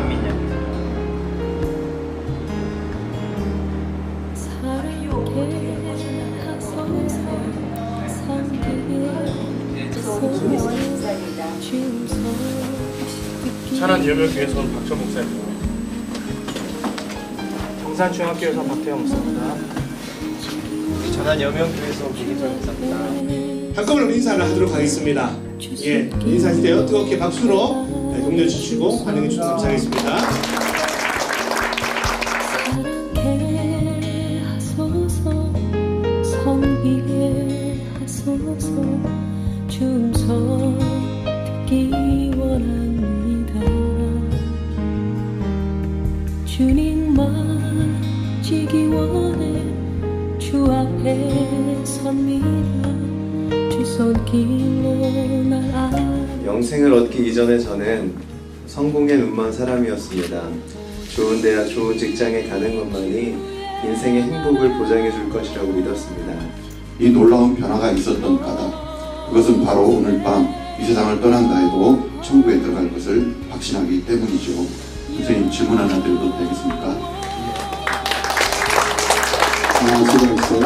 안 믿냐고 천안 예배교회에서 박철 목사입니다. 정산중학교에서 박태영 목사입니다. 천안 여명교회에서 김기철 목사입니다. 한꺼번에 인사를 하도록 하겠습니다. 예, 인사하실 때요. 뜨겁게 박수로 네, 동료 주시고 환영해 주셔서 감사하겠습니다. 주 앞에 섭니다 주 손길로 날 영생을 얻기 이전에 저는 성공에 눈먼 사람이었습니다. 좋은 대학, 좋은 직장에 가는 것만이 인생의 행복을 보장해 줄 것이라고 믿었습니다. 이 놀라운 변화가 있었던 까닭 그것은 바로 오늘 밤 이 세상을 떠난다 해도 천국에 들어갈 것을 확신하기 때문이죠. 선생님 질문 하나 드려도 되겠습니까? 아, 수고했어요.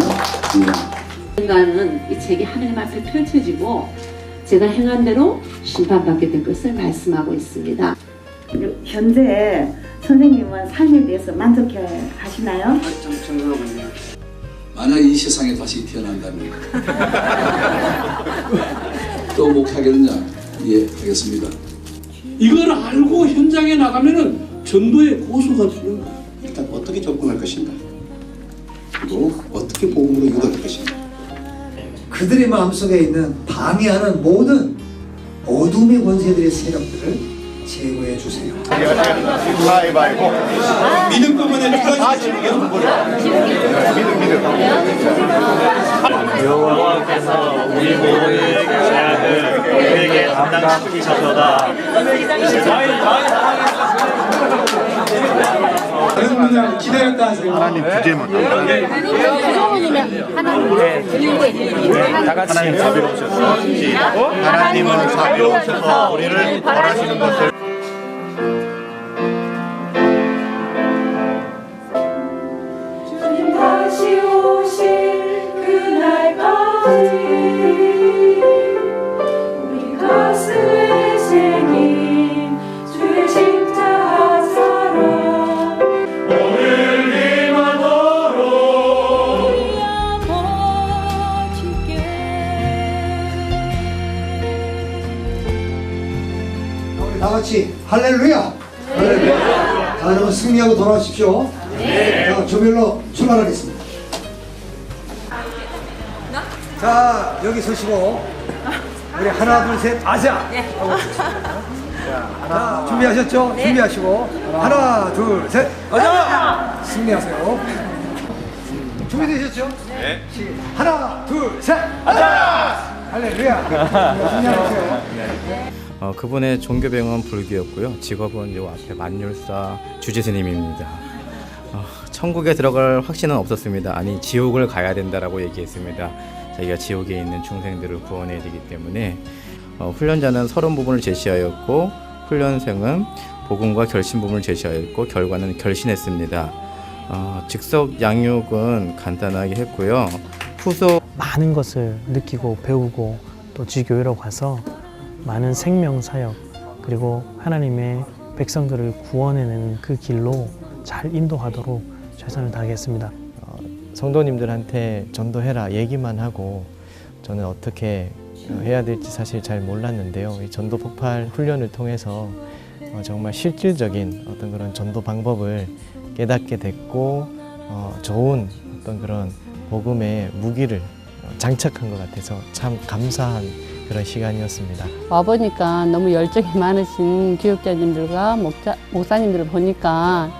예. 인간은 이 책이 하나님 앞에 펼쳐지고 제가 행한 대로 심판받게 될 것을 말씀하고 있습니다. 현재 선생님은 삶에 대해서 만족해 하시나요? 만약 이 세상에 다시 태어난다면 또 목하겠느냐? 예, 하겠습니다. 이걸 알고 현장에 나가면은 전도의 고수가 되는 거예요. 일단 어떻게 접근할 것인가? 그리고 어떻게 복음으로 유도할 것인가? 그들의 마음속에 있는 방해하는 모든 어둠의 권세들의 세력들을 제거해 주세요. 믿음 부분에 필요하신 여호와께서 우리 모두의 죄악을 우리에게 담당시키셔서다. 다른 분들 기다렸다 하세요. 하나님 다 같이 하나님 자비로우셔서 하나님은 자비로우셔서 우리를 벌하시는 것을 주님 다시 오실 다 같이 할렐루야. 할렐루야. 자, 여러분 승리하고 돌아오십시오. 자, 조별로 출발하겠습니다. 자, 여기 서시고 우리 하나, 둘, 셋, 아자. 하고 있겠습니다. 자, 준비하셨죠? 준비하시고 하나, 둘, 셋, 아자. 승리하세요. 준비되셨죠? 네. 하나, 둘, 셋, 아자. 할렐루야. 승리하세요. 어, 그분의 종교 배경은 불교였고요. 직업은 요 앞에 만율사 주지스님입니다. 어, 천국에 들어갈 확신은 없었습니다. 아니 지옥을 가야 된다라고 얘기했습니다. 자기가 지옥에 있는 중생들을 구원해야 되기 때문에 어, 훈련자는 서론 부분을 제시하였고 훈련생은 복음과 결신 부분을 제시하였고 결과는 결신했습니다. 어, 즉석 양육은 간단하게 했고요. 후속 많은 것을 느끼고 배우고 또 지교회로 가서 많은 생명 사역 그리고 하나님의 백성들을 구원해내는 그 길로 잘 인도하도록 최선을 다하겠습니다. 어, 성도님들한테 전도해라 얘기만 하고 저는 어떻게 어, 해야 될지 사실 잘 몰랐는데요. 이 전도 폭발 훈련을 통해서 어, 정말 실질적인 어떤 그런 전도 방법을 깨닫게 됐고 어, 좋은 어떤 그런 복음의 무기를 어, 장착한 것 같아서 참 감사한 그런 시간이었습니다. 와보니까 너무 열정이 많으신 교육자님들과 목자, 목사님들을 보니까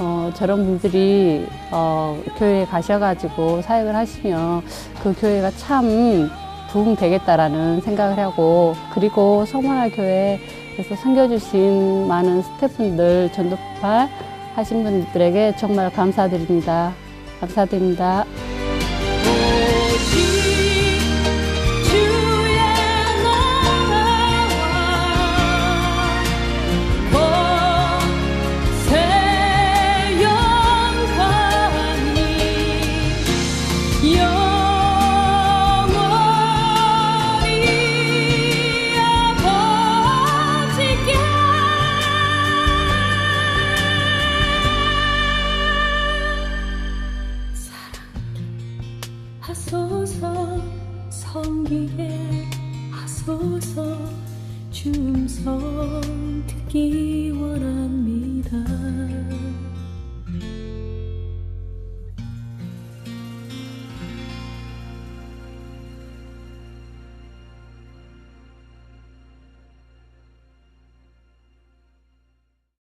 어, 저런 분들이 어, 교회에 가셔가지고 사역을 하시면 그 교회가 참 부흥되겠다라는 생각을 하고 그리고 성문화 교회에서 섬겨주신 많은 스태프분들 전도파 하신 분들에게 정말 감사드립니다. 감사드립니다. 성기에 하소서 춤성 듣기.